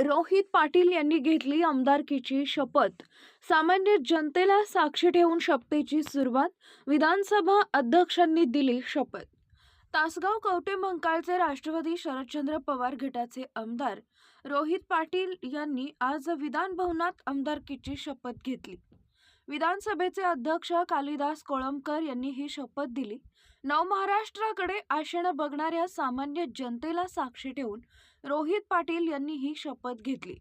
रोहित पाटील यांनी घेतली आमदारकीची शपथ. सामान्य जनतेला साक्षी ठेवून शपथेची सुरुवात विधानसभा अध्यक्षांनी दिली शपथ. तासगाव कवटे मंकाळचे राष्ट्रवादी शरदचंद्र पवार गटाचे आमदार रोहित पाटील यांनी आज विधान भवनात आमदारकीची शपथ घेतली. विधानसभेचे अध्यक्ष कालिदास कोळंबकर यांनी ही शपथ दिली. नवमहाराष्ट्राकडे आशेनं बघणाऱ्या सामान्य जनतेला साक्षी ठेवून रोहित पाटील यांनी ही शपथ घेतली.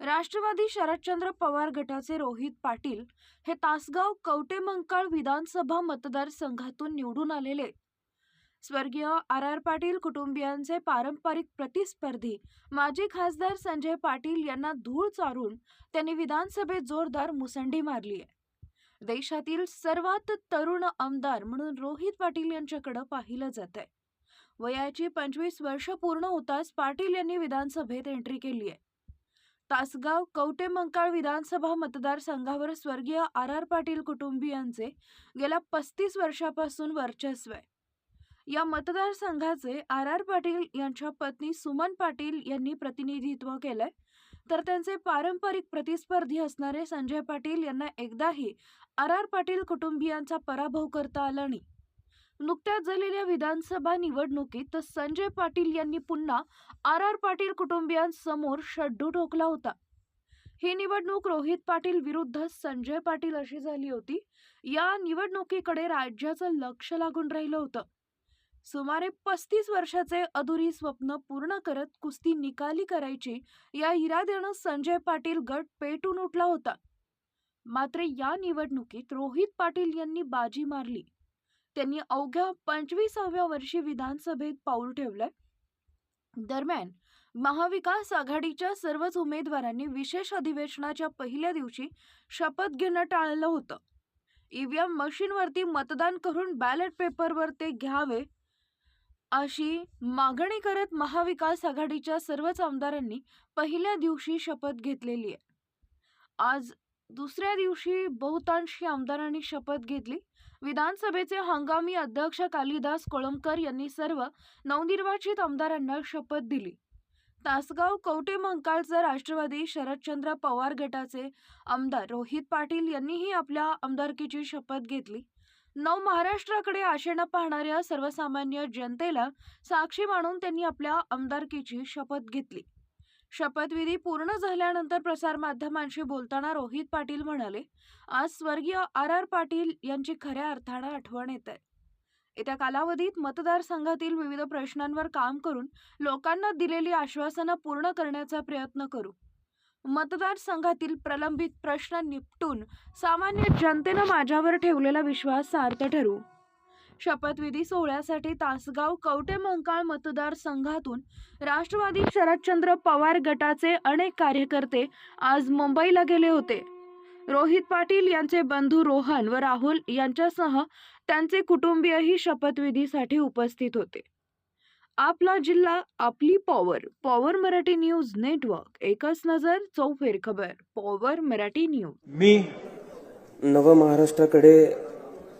राष्ट्रवादी शरदचंद्र पवार गटाचे रोहित पाटील हे तासगाव कवटेमंकाळ विधानसभा मतदारसंघातून निवडून आलेले. स्वर्गीय आर आर पाटील कुटुंबियांचे पारंपरिक प्रतिस्पर्धी माजी खासदार संजय पाटील यांना धूळ चारून त्यांनी विधानसभेत जोरदार मुसंडी मारली आहे देशातील सर्वात तरुण आमदार म्हणून रोहित पाटील यांच्याकडे पाहिलं जात आहे वयाची पंचवीस वर्ष पूर्ण होताच पाटील यांनी विधानसभेत एंट्री केली आहे. तासगाव कवटेमंकाळ विधानसभा मतदारसंघावर स्वर्गीय आर आर पाटील कुटुंबियांचे गेल्या पस्तीस वर्षापासून वर्चस्व आहे. या मतदारसंघाचे आर आर पाटील यांच्या पत्नी सुमन पाटील यांनी प्रतिनिधित्व केलंय. तर त्यांचे पारंपरिक प्रतिस्पर्धी असणारे संजय पाटील यांना एकदाही आर आर पाटील कुटुंबियांचा पराभव करता आला नाही. नुकत्याच झालेल्या विधानसभा निवडणुकीत संजय पाटील यांनी पुन्हा आर आर पाटील कुटुंबियांसमोर शड्डू ठोकला होता. ही निवडणूक रोहित पाटील विरुद्ध संजय पाटील अशी झाली होती. या निवडणुकीकडे राज्याचं लक्ष लागून राहिलं होतं. सुमारे पस्तीस वर्षाचे अधुरी स्वप्न पूर्ण करत कुस्ती निकाली करायची या इराद्यानं संजय पाटील गट पेटून उठला होता. मात्र या निवडणुकीत रोहित पाटील यांनी बाजी मारली. त्यांनी अवघ्या पंचवीसाव्या वर्षी विधानसभेत पाऊल ठेवलंय दरम्यान महाविकास आघाडीच्या सर्वच उमेदवारांनी विशेष अधिवेशनाच्या पहिल्या दिवशी शपथ घेणं टाळलं होतं. ईव्हीएम मशीनवरती मतदान करून बॅलेट पेपरवर ते घ्यावे अशी मागणी करत महाविकास आघाडीच्या सर्वच आमदारांनी पहिल्या दिवशी शपथ घेतलेली आहे. आज दुसऱ्या दिवशी बहुतांशी आमदारांनी शपथ घेतली. विधानसभेचे हंगामी अध्यक्ष कालिदास कोळंबकर यांनी सर्व नवनिर्वाचित आमदारांना शपथ दिली. तासगाव कवटेमंकाळचे राष्ट्रवादी शरदचंद्र पवार गटाचे आमदार रोहित पाटील यांनीही आपल्या आमदारकीची शपथ घेतली. नव महाराष्ट्राकडे आशेनं पाहणाऱ्या सर्वसामान्य जनतेला साक्षी मानून त्यांनी आपल्या आमदारकीची शपथ घेतली. शपथविधी पूर्ण झाल्यानंतर प्रसारमाध्यमांशी बोलताना रोहित पाटील म्हणाले आज स्वर्गीय आर. आर. पाटील यांची खऱ्या अर्थानं आठवण येत आहे येत्या कालावधीत मतदारसंघातील विविध प्रश्नांवर काम करून लोकांना दिलेली आश्वासनं पूर्ण करण्याचा प्रयत्न करू. मतदारसंघातील प्रलंबित प्रश्न निपटून सामान्य जनतेनं माझ्यावर ठेवलेला विश्वास सार्थ ठरू. शपथविधी सोहळ्यासाठी तासगाव कवटेमंकाळ मतदारसंघातून राष्ट्रवादी शरदचंद्र पवार गटाचे अनेक कार्यकर्ते आज मुंबईला गेले होते. रोहित पाटील यांचे बंधू रोहन व राहुल यांच्यासह त्यांचे कुटुंबीयही शपथविधीसाठी उपस्थित होते. आपला जिल्हा आपली power power Marathi news network एकच नजर चौफेर खबर पॉवर मराठी न्यूज मी नव महाराष्ट्राकडे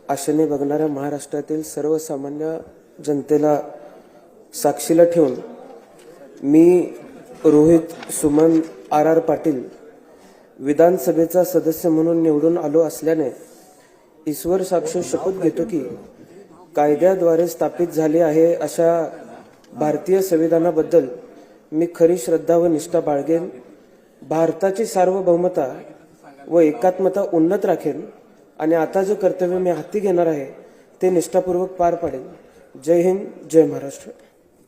आशेने बघणाऱ्या महाराष्ट्रातील सर्वसामान्य जनतेला साक्षीला ठेवून मी रोहित सुमन आर आर पाटील विधानसभेचा सदस्य म्हणून निवडून आलो असल्याने ईश्वर साक्ष शपथ घेतो की कायद्याद्वारे स्थापित झाले आहे अशा भारतीय संविधानाबद्दल मी खरी श्रद्धा व निष्ठा बाळगेन. भारताची सार्वभौमता व एकात्मता उन्नत राखेन. आणि आता जे कर्तव्य मी हाती घेणार आहे ते निष्ठापूर्वक पार पाडेन. जय हिंद जय महाराष्ट्र.